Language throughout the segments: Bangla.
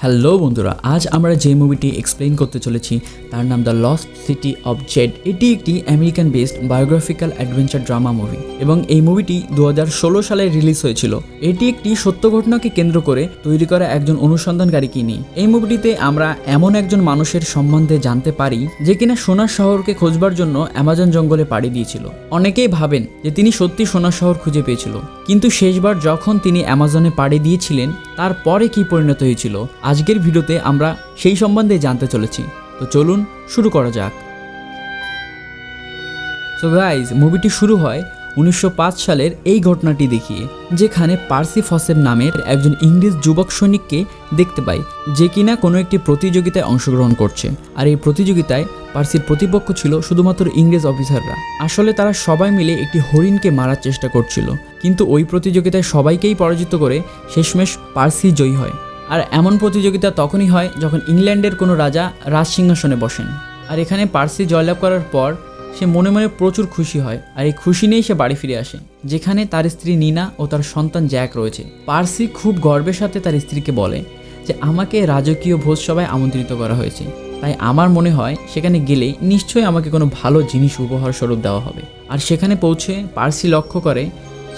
হ্যালো বন্ধুরা, আজ আমরা যে মুভিটি এক্সপ্লেন করতে চলেছি, তার নাম the lost city of Z এটি একটি American based biographical adventure drama movie এবং এই মুভিটি দু হাজার ষোলো সালে রিলিজ হয়েছিল। এটি একটি সত্য ঘটনাকে কেন্দ্র করে তৈরি করা একজন অনুসন্ধানকারীকে নিয়ে। এই মুভিটিতে আমরা এমন একজন মানুষের সম্বন্ধে জানতে পারি যে কিনা সোনার শহরকে খোঁজবার জন্য অ্যামাজন জঙ্গলে পাড়ি দিয়েছিল। অনেকেই ভাবেন যে তিনি সত্যি সোনার শহর খুঁজে পেয়েছিল, কিন্তু শেষবার যখন তিনি অ্যামাজনে পাড়ি দিয়েছিলেন, তারপরে কি পরিণত হয়েছিল আজকের ভিডিওতে আমরা সেই সম্বন্ধে জানতে চলেছি। তো চলুন শুরু করা যাক। সো গাইজ মুভিটি শুরু হয় উনিশশো পাঁচ সালের এই ঘটনাটি দেখিয়ে, যেখানে পার্সি ফসেব নামের একজন ইংরেজ যুবক সৈনিককে দেখতে পাই, যে কিনা কোনো একটি প্রতিযোগিতায় অংশগ্রহণ করছে। আর এই প্রতিযোগিতায় পার্সির প্রতিপক্ষ ছিল শুধুমাত্র ইংরেজ অফিসাররা। আসলে তারা সবাই মিলে একটি হরিণকে মারার চেষ্টা করছিল। কিন্তু ওই প্রতিযোগিতায় সবাইকেই পরাজিত করে শেষমেশ পার্সি জয়ী হয়। আর এমন প্রতিযোগিতা তখনই হয় যখন ইংল্যান্ডের কোনো রাজা রাজসিংহাসনে বসেন। আর এখানে পার্সি জয়লাভ করার পর সে মনে মনে প্রচুর খুশি হয় আর এই খুশি নিয়েই সে বাড়ি ফিরে আসে, যেখানে তার স্ত্রী নিনা ও তার সন্তান জ্যাক রয়েছে। পার্সি খুব গর্বের সাথে তার স্ত্রীকে বলে যে, আমাকে রাজকীয় ভোজ সভায় আমন্ত্রিত করা হয়েছে। তাই আমার মনে হয় সেখানে গেলে নিশ্চয়ই আমাকে কোনো ভালো জিনিস উপহার স্বরূপ দেওয়া হবে। আর সেখানে পৌঁছে পার্সি লক্ষ্য করে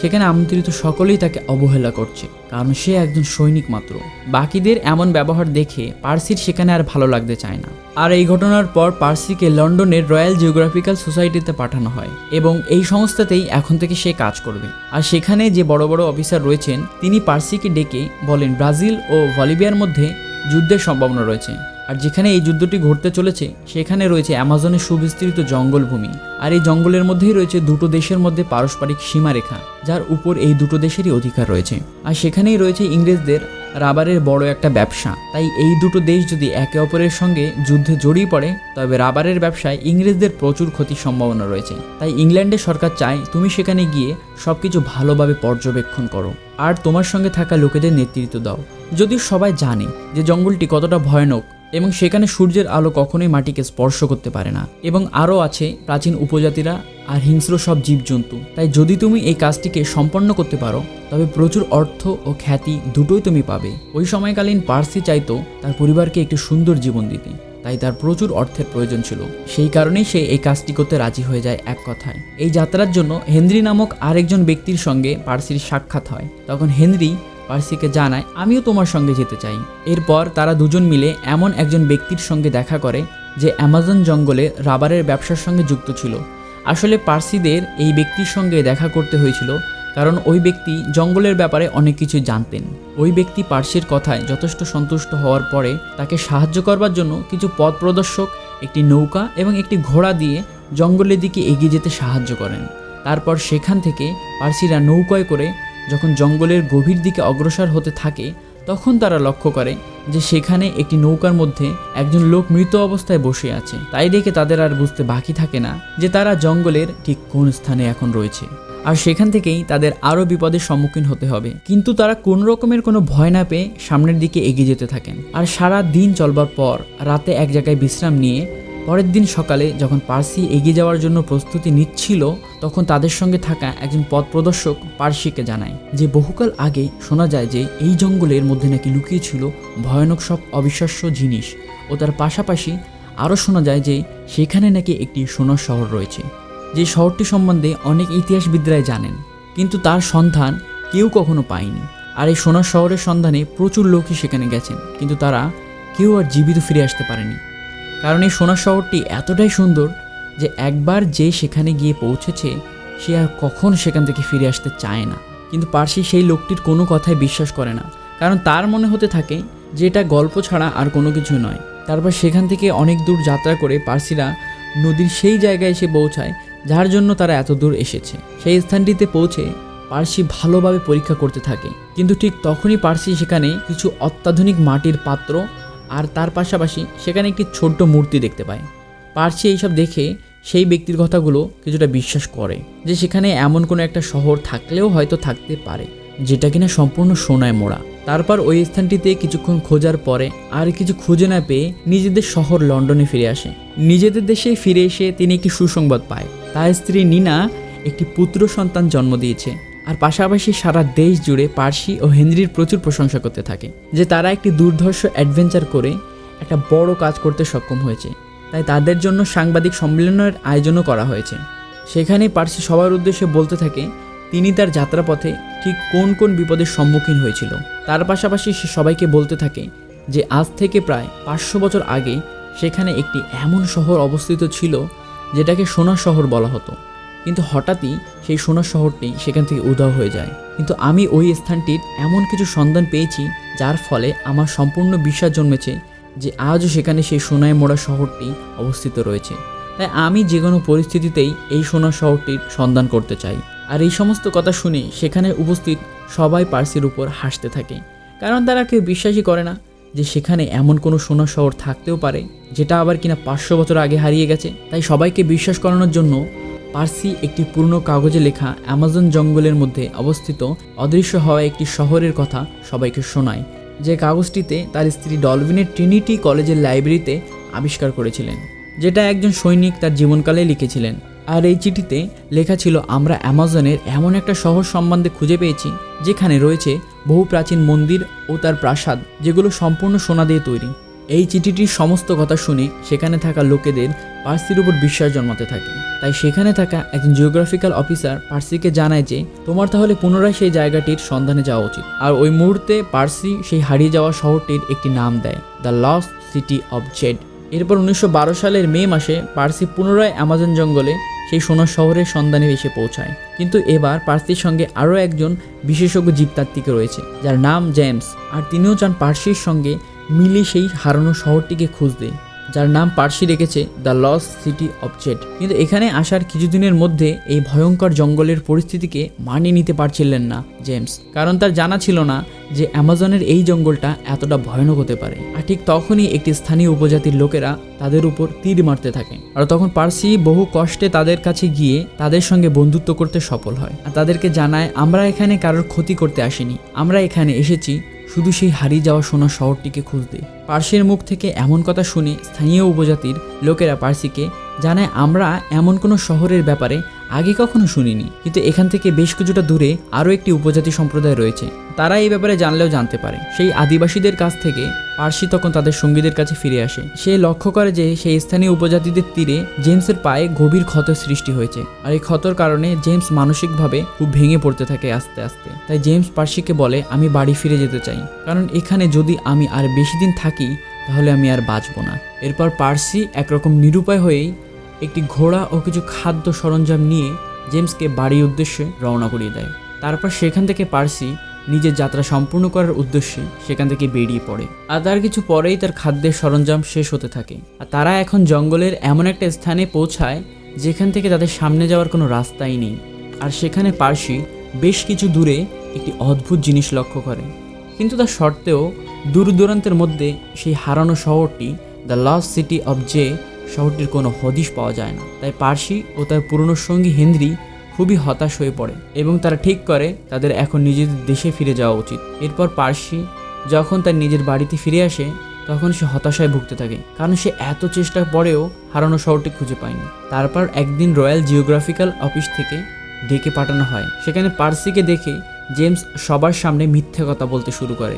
সেখানে আমন্ত্রিত সকলেই তাকে অবহেলা করছে, কারণ সে একজন সৈনিক মাত্র। বাকিদের এমন ব্যবহার দেখে পার্সির সেখানে আর ভালো লাগতে চায় না। আর এই ঘটনার পর পার্সিকে লন্ডনের রয়্যাল জিওগ্রাফিক্যাল সোসাইটিতে পাঠানো হয়, এবং এই সংস্থাতেই এখন থেকে সে কাজ করবে। আর সেখানে যে বড় বড় অফিসার রয়েছেন, তিনি পার্সিকে ডেকে বলেন, ব্রাজিল ও বলিভিয়ার মধ্যে যুদ্ধের সম্ভাবনা রয়েছে। আর যেখানে এই যুদ্ধটি ঘটতে চলেছে, সেখানে রয়েছে অ্যামাজনের সুবিস্তৃত জঙ্গলভূমি। আর এই জঙ্গলের মধ্যেই রয়েছে দুটো দেশের মধ্যে পারস্পরিক সীমারেখা, যার উপর এই দুটো দেশেরই অধিকার রয়েছে। আর সেখানেই রয়েছে ইংরেজদের রাবারের বড় একটা ব্যবসা। তাই এই দুটো দেশ যদি একে অপরের সঙ্গে যুদ্ধে জড়িয়ে পড়ে, তবে রাবারের ব্যবসায় ইংরেজদের প্রচুর ক্ষতির সম্ভাবনা রয়েছে। তাই ইংল্যান্ডের সরকার চায় তুমি সেখানে গিয়ে সবকিছু ভালোভাবে পর্যবেক্ষণ করো। আর তোমার সঙ্গে থাকা লোকেদের নেতৃত্ব দাও। যদিও সবাই জানে যে জঙ্গলটি কতটা ভয়ানক এবং সেখানে সূর্যের আলো কখনোই মাটিকে স্পর্শ করতে পারে না। এবং আরও আছে, প্রাচীন উপজাতিরা আর হিংস্র সব জীবজন্তু। তাই যদি তুমি এই কাজটিকে সম্পন্ন করতে পারো, তবে প্রচুর অর্থ ও খ্যাতি দুটোই তুমি পাবে। ওই সময়কালীন পার্সি চাইতো তার পরিবারকে একটি সুন্দর জীবন দিতে। তাই তার প্রচুর অর্থের প্রয়োজন ছিল। সেই কারণেই সে এই কাজটি করতে রাজি হয়ে যায় এক কথায়। এই যাত্রার জন্য হেনরি নামক আরেকজন ব্যক্তির সঙ্গে পার্সির সাক্ষাৎ হয়। তখন হেনরি পার্সিকে জানায়, আমিও তোমার সঙ্গে যেতে চাই। এরপর তারা দুজন মিলে এমন একজন ব্যক্তির সঙ্গে দেখা করে, যে অ্যামাজন জঙ্গলে রাবারের ব্যবসার সঙ্গে যুক্ত ছিল। আসলে পার্সিদের এই ব্যক্তির সঙ্গে দেখা করতে হয়েছিল, কারণ ওই ব্যক্তি জঙ্গলের ব্যাপারে অনেক কিছু জানতেন। ওই ব্যক্তি পার্সির কথায় যথেষ্ট সন্তুষ্ট হওয়ার পরে তাকে সাহায্য করবার জন্য কিছু পথ প্রদর্শক, একটি নৌকা এবং একটি ঘোড়া দিয়ে জঙ্গলের দিকে এগিয়ে যেতে সাহায্য করেন। তারপর সেখান থেকে পার্সিরা নৌকায় করে যখন জঙ্গলের গভীর দিকে অগ্রসর হতে থাকে, তখন তারা লক্ষ্য করে যে সেখানে একটি নৌকার মধ্যে একজন লোক মৃত অবস্থায় বসে আছে। তাই দেখে তাদের আর বুঝতে বাকি থাকে না যে তারা জঙ্গলের ঠিক কোন স্থানে এখন রয়েছে। আর সেখান থেকেই তাদের আরও বিপদের সম্মুখীন হতে হবে। কিন্তু তারা কোন রকমের কোনো ভয় না পেয়ে সামনের দিকে এগিয়ে যেতে থাকেন। আর সারা দিন চলবার পর রাতে এক জায়গায় বিশ্রাম নিয়ে পরের দিন সকালে যখন পার্সি এগিয়ে যাওয়ার জন্য প্রস্তুতি নিচ্ছিল, তখন তাদের সঙ্গে থাকা একজন পথ প্রদর্শক পার্সিকে জানায় যে বহুকাল আগে শোনা যায় যে এই জঙ্গলের মধ্যে নাকি লুকিয়ে ছিল ভয়ানক সব অবিশ্বাস্য জিনিস ও তার পাশাপাশি আরও শোনা যায় যে সেখানে নাকি একটি সোনার শহর রয়েছে। যে শহরটি সম্বন্ধে অনেক ইতিহাসবিদরাই জানেন, কিন্তু তার সন্ধান কেউ কখনো পায়নি। আর এই সোনার শহরের সন্ধানে প্রচুর লোকই সেখানে গেছেন, কিন্তু তারা কেউ আর জীবিত ফিরে আসতে পারেনি। কারণ এই সোনার শহরটি এতটাই সুন্দর যে একবার যে সেখানে গিয়ে পৌঁছেছে, সে আর কখন সেখান থেকে ফিরে আসতে চায় না। কিন্তু পার্সি সেই লোকটির কোনো কথায় বিশ্বাস করে না। কারণ তার মনে হতে থাকে যে এটা গল্প ছাড়া আর কোনো কিছু নয়। তারপর সেখান থেকে অনেক দূর যাত্রা করে পার্সিরা নদীর সেই জায়গায় এসে পৌঁছায় যার জন্য তারা এত দূর এসেছে। সেই স্থানটিতে পৌঁছে পার্সি ভালোভাবে পরীক্ষা করতে থাকে। কিন্তু ঠিক তখনই পার্সি সেখানে কিছু অত্যাধুনিক মাটির পাত্র আর তার পাশাপাশি সেখানে একটি ছোট্ট মূর্তি দেখতে পায়। পার্সি এইসব দেখে সেই ব্যক্তির কথাগুলো কিছুটা বিশ্বাস করে যে সেখানে এমন কোনো একটা শহর থাকলেও হয়তো থাকতে পারে, যেটা কিনা সম্পূর্ণ সোনায় মোড়া। তারপর ওই স্থানটিতে কিছুক্ষণ খোঁজার পরে আর কিছু খুঁজে না পেয়ে নিজেদের শহর লন্ডনে ফিরে আসে। নিজেদের দেশে ফিরে এসে তিনি একটি সুসংবাদ পায়। তার স্ত্রী নিনা একটি পুত্র সন্তান জন্ম দিয়েছে। আর পাশাপাশি সারা দেশ জুড়ে পার্সি ও হেনরির প্রচুর প্রশংসা করতে থাকে, যে তারা একটি দুর্ধর্ষ অ্যাডভেঞ্চার করে একটা বড় কাজ করতে সক্ষম হয়েছে। তাই তাদের জন্য সাংবাদিক সম্মেলনের আয়োজনও করা হয়েছে। সেখানে পার্সি সবার উদ্দেশ্যে বলতে থাকে, তিনি তার যাত্রাপথে ঠিক কোন কোন বিপদের সম্মুখীন হয়েছিল। তার পাশাপাশি সে সবাইকে বলতে থাকে যে, আজ থেকে প্রায় পাঁচশো বছর আগে সেখানে একটি এমন শহর অবস্থিত ছিল, যেটাকে সোনার শহর বলা হতো। কিন্তু হঠাৎই সেই সোনার শহরটি সেখান থেকে উধাও হয়ে যায়। কিন্তু আমি ওই স্থানটির এমন কিছু সন্ধান পেয়েছি, যার ফলে আমার সম্পূর্ণ বিশ্বাস জন্মেছে যে আজও সেখানে সেই সোনায় মোড়া শহরটি অবস্থিত রয়েছে। তাই আমি যে কোনো পরিস্থিতিতেই এই সোনার শহরটির সন্ধান করতে চাই। আর এই সমস্ত কথা শুনে সেখানে উপস্থিত সবাই পার্সির উপর হাসতে থাকে। কারণ তারা কেউ বিশ্বাসই করে না যে সেখানে এমন কোনো সোনার শহর থাকতেও পারে, যেটা আবার কিনা পাঁচশো বছর আগে হারিয়ে গেছে। তাই সবাইকে বিশ্বাস করানোর জন্য পার্সি একটি পুরনো কাগজে লেখা অ্যামাজন জঙ্গলের মধ্যে অবস্থিত অদৃশ্য হওয়া একটি শহরের কথা সবাইকে শোনায়। যে কাগজটিতে তার স্ত্রী ডলভিনের ট্রিনিটি কলেজের লাইব্রেরিতে আবিষ্কার করেছিলেন, যেটা একজন সৈনিক তার জীবনকালে লিখেছিলেন। আর এই চিঠিতে লেখা ছিল, আমরা অ্যামাজনের এমন একটা শহর সম্বন্ধে খুঁজে পেয়েছি, যেখানে রয়েছে বহু প্রাচীন মন্দির ও তার প্রাসাদ, যেগুলো সম্পূর্ণ সোনা দিয়ে তৈরি। এই চিঠিটির সমস্ত কথা শুনে সেখানে থাকা লোকেদের পার্সির উপর বিশ্বাস জন্মাতে থাকে। তাই সেখানে থাকা একজন জিওগ্রাফিক্যাল অফিসার পার্সিকে জানায় যে, তোমার তাহলে পুনরায় সেই জায়গাটির সন্ধানে যাওয়া উচিত। আর ওই মুহূর্তে পার্সি সেই হারিয়ে যাওয়া শহরটির একটি নাম দেয়, the lost city of Z. এরপর উনিশশো বারো সালের মে মাসে পার্সি পুনরায় অ্যামাজন জঙ্গলে সেই সোনার শহরের সন্ধানে এসে পৌঁছায়। কিন্তু এবার পার্সির সঙ্গে আরও একজন বিশেষজ্ঞ জীবতাত্ত্বিক রয়েছে, যার নাম জেমস। আর তিনিও চান পার্সির সঙ্গে মিলে সেই হারানো শহরটিকে খুঁজতে, যার নাম পার্সি রেখেছে the lost city of Z. কিন্তু এখানে আসার কিছুদিনের মধ্যে এই ভয়ঙ্কর জঙ্গলের পরিস্থিতিকে মানিয়ে নিতে পারছিলেন না জেমস, কারণ তার জানা ছিল না যে অ্যামাজনের এই জঙ্গলটা এতটা ভয়ানক হতে পারে। আর ঠিক তখনই একটি স্থানীয় উপজাতির লোকেরা তাদের উপর তীর মারতে থাকে। আর তখন পার্সি বহু কষ্টে তাদের কাছে গিয়ে তাদের সঙ্গে বন্ধুত্ব করতে সফল হয়। আর তাদেরকে জানায়, আমরা এখানে কারোর ক্ষতি করতে আসিনি। আমরা এখানে এসেছি শুধু সেই হারিয়ে যাওয়া সোনা শহরটিকে খুঁজতে। পার্সির মুখ থেকে এমন কথা শুনে স্থানীয় উপজাতির লোকেরা পার্সিকে জানায়, আমরা এমন কোনো শহরের ব্যাপারে আগে কখনো শুনিনি। কিন্তু এখান থেকে বেশ কিছুটা দূরে আরও একটি উপজাতি সম্প্রদায় রয়েছে। তারা এই ব্যাপারে জানলেও জানতে পারে। সেই আদিবাসীদের কাছ থেকে পার্সি তখন তাদের সঙ্গীদের কাছে ফিরে আসে। সে লক্ষ্য করে যে সেই স্থানীয় উপজাতিদের তীরে জেমসের পায়ে গভীর ক্ষতের সৃষ্টি হয়েছে আর এই ক্ষতর কারণে জেমস মানসিকভাবে খুব ভেঙে পড়তে থাকে আস্তে আস্তে। তাই জেমস পার্সিকে বলে, আমি বাড়ি ফিরে যেতে চাই। কারণ এখানে যদি আমি আর বেশি দিন থাকি, তাহলে আমি আর বাঁচবো না। এরপর পার্সি একরকম নিরুপায় হয়েই একটি ঘোড়া ও কিছু খাদ্য সরঞ্জাম নিয়ে জেমসকে বাড়ির উদ্দেশ্যে রওনা করিয়ে দেয়। তারপর সেখান থেকে পার্সি নিজের যাত্রা সম্পূর্ণ করার উদ্দেশ্যে সেখান থেকে বেরিয়ে পড়ে। আর তার কিছু পরেই তার খাদ্যের সরঞ্জাম শেষ হতে থাকে। আর তারা এখন জঙ্গলের এমন একটা স্থানে পৌঁছায়, যেখান থেকে তাদের সামনে যাওয়ার কোনো রাস্তাই নেই। আর সেখানে পার্সি বেশ কিছু দূরে একটি অদ্ভুত জিনিস লক্ষ্য করে। কিন্তু তার সত্ত্বেও দূর দূরান্তের মধ্যে সেই হারানো শহরটি, the last city of Z শহরটির কোনো হদিশ পাওয়া যায় না। তাই পার্সি ও তার পুরনো সঙ্গী হেনরি খুবই হতাশ হয়ে পড়ে এবং তারা ঠিক করে তাদের এখন নিজেদের দেশে ফিরে যাওয়া উচিত। এরপর পার্সি যখন তার নিজের বাড়িতে ফিরে আসে, তখন সে হতাশায় ভুগতে থাকে, কারণ সে এত চেষ্টার পরেও হারানো শহরটি খুঁজে পায়নি। তারপর একদিন রয়্যাল জিওগ্রাফিক্যাল অফিস থেকে ডেকে পাঠানো হয়। সেখানে পার্সিকে দেখে জেমস সবার সামনে মিথ্যে কথা বলতে শুরু করে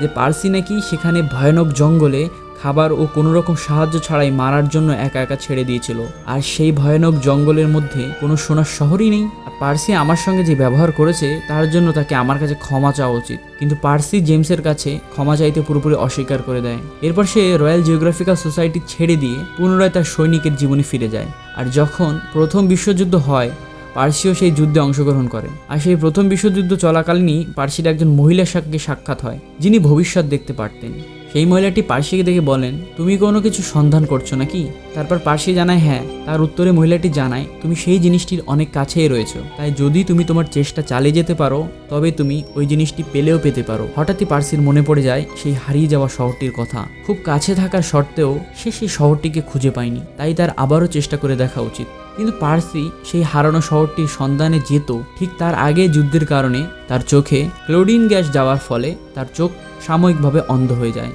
যে পার্সি নাকি সেখানে ভয়ানক জঙ্গলে খাবার ও কোনো রকম সাহায্য ছাড়াই মারার জন্য একা একা ছেড়ে দিয়েছিল। আর সেই ভয়ানক জঙ্গলের মধ্যে কোনো সোনার শহরই নেই। পার্সি আমার সঙ্গে যে ব্যবহার করেছে, তার জন্য তাকে আমার কাছে ক্ষমা চাওয়া উচিত। কিন্তু পার্সি জেমসের কাছে ক্ষমা চাইতে পুরোপুরি অস্বীকার করে দেয়। এরপর সে রয়্যাল জিওগ্রাফিক্যাল সোসাইটি ছেড়ে দিয়ে পুনরায় তার সৈনিকের জীবনে ফিরে যায়। আর যখন প্রথম বিশ্বযুদ্ধ হয়, পার্সিও সেই যুদ্ধে অংশগ্রহণ করে। আর সেই প্রথম বিশ্বযুদ্ধ চলাকালীনই পার্সির একজন মহিলার সঙ্গে সাক্ষাৎ হয়, যিনি ভবিষ্যৎ দেখতে পারতেন। সেই মহিলাটি পার্সিকে দেখে বলেন, তুমি কোনো কিছু সন্ধান করছ নাকি? তারপর পার্সি জানায় হ্যাঁ। তার উত্তরে মহিলাটি জানায়, তুমি সেই জিনিসটির অনেক কাছেই রয়েছো। তাই যদি তুমি তোমার চেষ্টা চালিয়ে যেতে পারো, তবে তুমি ওই জিনিসটি পেলেও পেতে পারো। হঠাৎই পার্সির মনে পড়ে যায় সেই হারিয়ে যাওয়া শহরটির কথা। খুব কাছে থাকার সত্ত্বেও সে সেই শহরটিকে খুঁজে পায়নি। তাই তার আবারও চেষ্টা করে দেখা উচিত। কিন্তু পার্সি সেই হারানো শহরটির সন্ধানে যেত ঠিক তার আগে যুদ্ধের কারণে। তার চোখে ক্লোরিন গ্যাস যাওয়ার ফলে তার চোখ সাময়িকভাবে অন্ধ হয়ে যায়।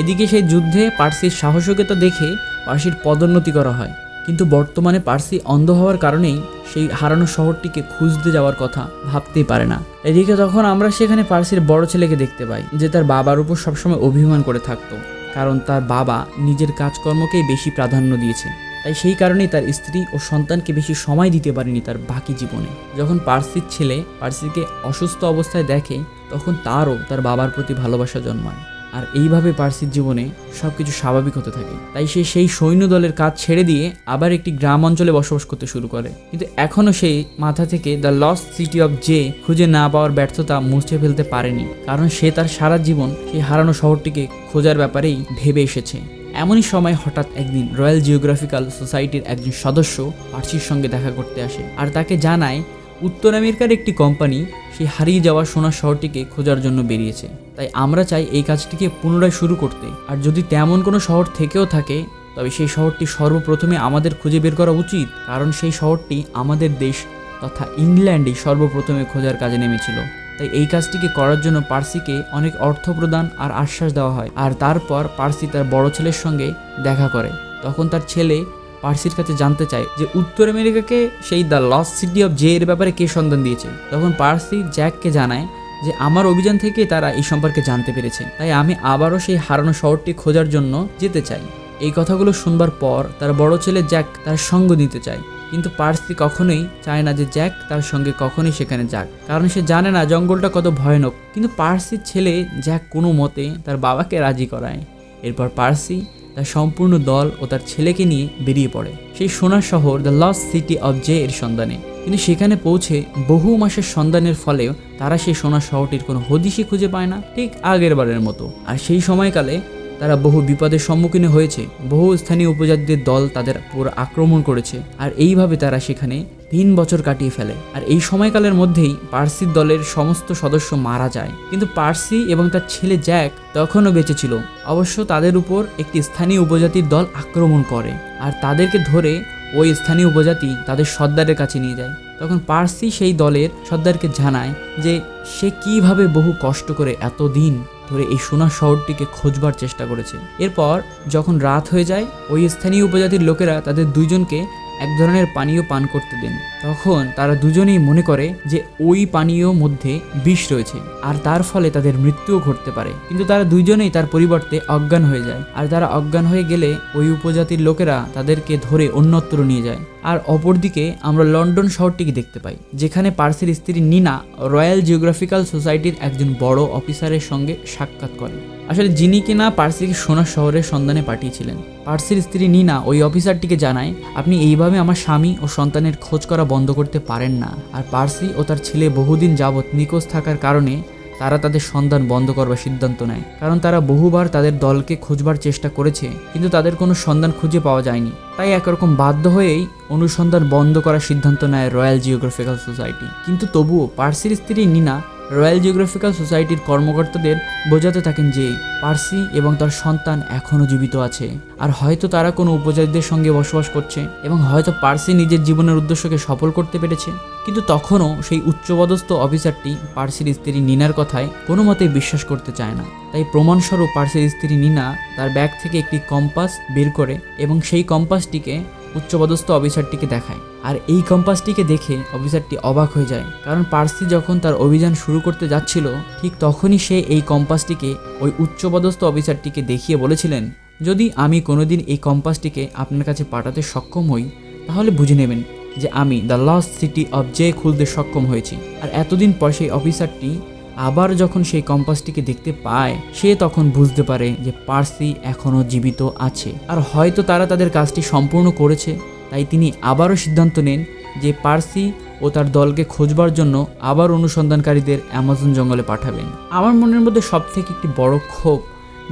এদিকে সেই যুদ্ধে পার্সির সাহসিকতা দেখে পার্সির পদোন্নতি করা হয়। কিন্তু বর্তমানে পার্সি অন্ধ হওয়ার কারণেই সেই হারানো শহরটিকে খুঁজতে যাওয়ার কথা ভাবতেই পারে না। এদিকে তখন আমরা সেখানে পার্সির বড় ছেলেকে দেখতে পাই, যে তার বাবার উপর সবসময় অভিমান করে থাকতো, কারণ তার বাবা নিজের কাজকর্মকেই বেশি প্রাধান্য দিয়েছে। তাই সেই কারণেই তার স্ত্রী ও সন্তানকে বেশি সময় দিতে পারেনি তার বাকি জীবনে। যখন পার্সির ছেলে পার্সিকে অসুস্থ অবস্থায় দেখে, তখন তারও তার বাবার প্রতি ভালোবাসা জন্মায়। আর এইভাবে পার্সির জীবনে সব কিছু স্বাভাবিক হতে থাকে। তাই সে সেই সৈন্য দলের কাজ ছেড়ে দিয়ে আবার একটি গ্রাম অঞ্চলে বসবাস করতে শুরু করে। কিন্তু এখনও সেই মাথা থেকে the lost city of Z খুঁজে না পাওয়ার ব্যর্থতা মুছে ফেলতে পারেনি। কারণ সে তার সারা জীবন সেই হারানো শহরটিকে খোঁজার ব্যাপারেই ভেবে এসেছে। এমনই সময় হঠাৎ একদিন রয়্যাল জিওগ্রাফিক্যাল সোসাইটির একজন সদস্য পার্সির সঙ্গে দেখা করতে আসে। আর তাকে জানায় উত্তর আমেরিকার একটি কোম্পানি সেই হারিয়ে যাওয়া সোনার শহরটিকে খোঁজার জন্য বেরিয়েছে। তাই আমরা চাই এই কাজটিকে পুনরায় শুরু করতে। আর যদি তেমন কোনো শহর থেকেও থাকে, তবে সেই শহরটি সর্বপ্রথমে আমাদের খুঁজে বের করা উচিত। কারণ সেই শহরটি আমাদের দেশ তথা ইংল্যান্ডে সর্বপ্রথমে খোঁজার কাজে নেমেছিল। তাই এই কাজটিকে করার জন্য পার্সিকে অনেক অর্থ প্রদান আর আশ্বাস দেওয়া হয়। আর তারপর পার্সি তার বড় ছেলের সঙ্গে দেখা করে। তখন তার ছেলে পার্সির কাছে জানতে চায় যে উত্তর আমেরিকাকে সেই the lost city of Z এর ব্যাপারে কে সন্ধান দিয়েছে। তখন পার্সি জ্যাককে জানায় যে আমার অভিযান থেকে তারা এই সম্পর্কে জানতে পেরেছে। তাই আমি আবারও সেই হারানো শহরটি খোঁজার জন্য যেতে চাই। এই কথাগুলো শুনবার পর তার বড় ছেলে জ্যাক তার সঙ্গ নিতে চায়। কিন্তু পার্সি কখনোই চায় না যে জ্যাক তার সঙ্গে কখনোই সেখানে যাক। কারণ সে জানে না জঙ্গলটা কত ভয়ানক। কিন্তু পার্সির ছেলে জ্যাক কোনো মতে তার বাবাকে রাজি করায়। এরপর পার্সি তার সম্পূর্ণ দল ও তার ছেলেকে নিয়ে বেরিয়ে পড়ে। সেই সোনার শহর the lost city of Z এর সন্ধানে। কিন্তু সেখানে পৌঁছে বহু মাসের সন্ধানের ফলেও তারা সেই সোনার শহরটির কোনো হদিশই খুঁজে পায় না, ঠিক আগের বারের মতো। আর সেই সময়কালে তারা বহু বিপদের সম্মুখীন হয়েছে, বহু স্থানীয় উপজাতিদের দল তাদের পুরো আক্রমণ করেছে, আর এইভাবে তারা সেখানে তিন বছর কাটিয়ে ফেলে। আর এই সময়কালের মধ্যেই পার্সির দলের সমস্ত সদস্য মারা যায়। কিন্তু পার্সি এবং তার ছেলে জ্যাক তখনও বেঁচে ছিল। অবশ্য তাদের উপর একটি স্থানীয় উপজাতির দল আক্রমণ করে। আর তাদেরকে ধরে ওই স্থানীয় উপজাতি তাদের সর্দারের কাছে নিয়ে যায়। তখন পার্সি সেই দলের সর্দারকে জানায় যে সে কীভাবে বহু কষ্ট করে এতদিন ধরে এই সোনার শহরটিকে খোঁজবার চেষ্টা করেছে। এরপর যখন রাত হয়ে যায়, ওই স্থানীয় উপজাতির লোকেরা তাদের দুইজনকে এক ধরনের পানীয় পান করতে দেন। তখন তারা দুজনেই মনে করে যে ওই পানীয় মধ্যে বিষ রয়েছে, আর তার ফলে তাদের মৃত্যুও ঘটতে পারে। কিন্তু তারা দুইজনেই তার পরিবর্তে অজ্ঞান হয়ে যায়, আর তারা অজ্ঞান হয়ে গেলে ওই উপজাতির লোকেরা তাদেরকে ধরে অন্যত্র নিয়ে যায়। আর অপরদিকে আমরা লন্ডন শহরটিকে দেখতে পাই, যেখানে পার্সির স্ত্রী নিনা রয়্যাল জিওগ্রাফিক্যাল সোসাইটির একজন বড় অফিসারের সঙ্গে সাক্ষাৎ করে। আসলে যিনি কিনা পার্সিকে সোনার শহরের সন্ধানে পাঠিয়েছিলেন, পার্সির স্ত্রী নিনা ওই অফিসারটিকে জানায়, আপনি এইভাবে আমার স্বামী ও সন্তানের খোঁজ করা বন্ধ করতে পারেন না। আর পার্সি ও তার ছেলে বহুদিন যাবৎ নিখোঁজ থাকার কারণে তারা তাদের সন্ধান বন্ধ করবার সিদ্ধান্ত নেয়। কারণ তারা বহুবার তাদের দলকে খুঁজবার চেষ্টা করেছে, কিন্তু তাদের কোনো সন্ধান খুঁজে পাওয়া যায়নি। তাই একরকম বাধ্য হয়েই অনুসন্ধান বন্ধ করার সিদ্ধান্ত নেয় রয়্যাল জিওগ্রাফিক্যাল সোসাইটি। কিন্তু তবুও পার্সির স্ত্রী নিনা রয়্যাল জিওগ্রাফিক্যাল সোসাইটির কর্মকর্তাদের বোঝাতে থাকেন যে, পার্সি এবং তার সন্তান এখনও জীবিত আছে। আর হয়তো তারা কোনো উপজাতিদের সঙ্গে বসবাস করছে এবং হয়তো পার্সি নিজের জীবনের উদ্দেশ্যকে সফল করতে পেরেছে। কিন্তু তখনও সেই উচ্চপদস্থ অফিসারটি পার্সির স্ত্রী নিনার কথায় কোনো মতে বিশ্বাস করতে চায় না। তাই প্রমাণস্বরূপ পার্সির স্ত্রী নিনা তার ব্যাগ থেকে একটি কম্পাস বের করে এবং সেই কম্পাসটিকে উচ্চপদস্থ অফিসারটিকে দেখায়। আর এই কম্পাসটিকে দেখে অফিসারটি অবাক হয়ে যায়। কারণ পার্সি যখন তার অভিযান শুরু করতে যাচ্ছিল, ঠিক তখনই সে এই কম্পাসটিকে ওই উচ্চপদস্থ অফিসারটিকে দেখিয়ে বলেছিলেন, যদি আমি কোনোদিন এই কম্পাসটিকে আপনার কাছে পাঠাতে সক্ষম হই, তাহলে বুঝে নেবেন যে আমি the lost city of Z খুলতে সক্ষম হয়েছি। আর এতদিন পর সেই অফিসারটি আবার যখন সেই কম্পাসটিকে দেখতে পায়, সে তখন বুঝতে পারে যে পার্সি এখনও জীবিত আছে। আর হয়তো তারা তাদের কাজটি সম্পূর্ণ করেছে, তাই তিনি আবারও সিদ্ধান্ত নেন যে পার্সি ও তার দলকে খোঁজবার জন্য আবার অনুসন্ধানকারীদের অ্যামাজন জঙ্গলে পাঠাবেন। আমার মনের মধ্যে সবথেকে একটি বড় ক্ষোভ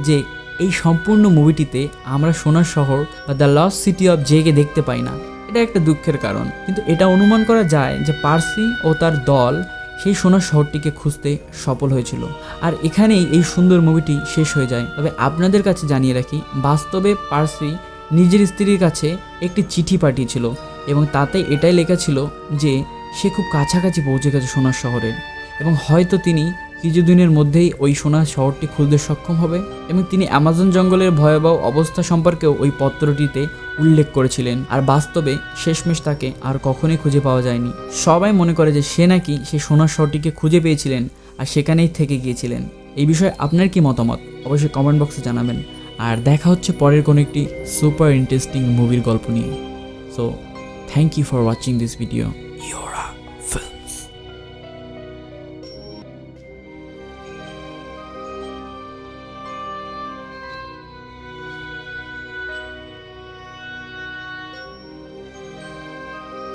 যে এই সম্পূর্ণ মুভিটিতে আমরা সোনার শহর বা দ্য লস্ট সিটি অফ জেকে দেখতে পাই না। এটা একটা দুঃখের কারণ। কিন্তু এটা অনুমান করা যায় যে পার্সি ও তার দল সেই সোনার শহরটিকে খুঁজতে সফল হয়েছিল। আর এখানেই এই সুন্দর মুভিটি শেষ হয়ে যায়। তবে আপনাদের কাছে জানিয়ে রাখি, বাস্তবে পার্সি নিজের স্ত্রীর কাছে একটি চিঠি পাঠিয়েছিল এবং তাতে এটাই লেখা ছিল যে, সে খুব কাছাকাছি পৌঁছে গেছে সোনার শহরের এবং হয়তো তিনি কিছুদিনের মধ্যেই ওই সোনা শহরটি খুলতে সক্ষম হবে এবং তিনি অ্যামাজন জঙ্গলের ভয়াবহ অবস্থা সম্পর্কেও ওই পত্রটিতে উল্লেখ করেছিলেন। আর বাস্তবে শেষমেশ তাকে আর কখনোই খুঁজে পাওয়া যায়নি। সবাই মনে করে যে সে নাকি সে সোনার শহরটিকে খুঁজে পেয়েছিলেন আর সেখানেই থেকে গিয়েছিলেন। এই বিষয়ে আপনার কি মতামত? অবশ্যই কমেন্ট বক্সে জানাবেন। আর দেখা হচ্ছে পরের কোনো একটি সুপার ইন্টারেস্টিং মুভির গল্প নিয়ে। So thank you for watching this video your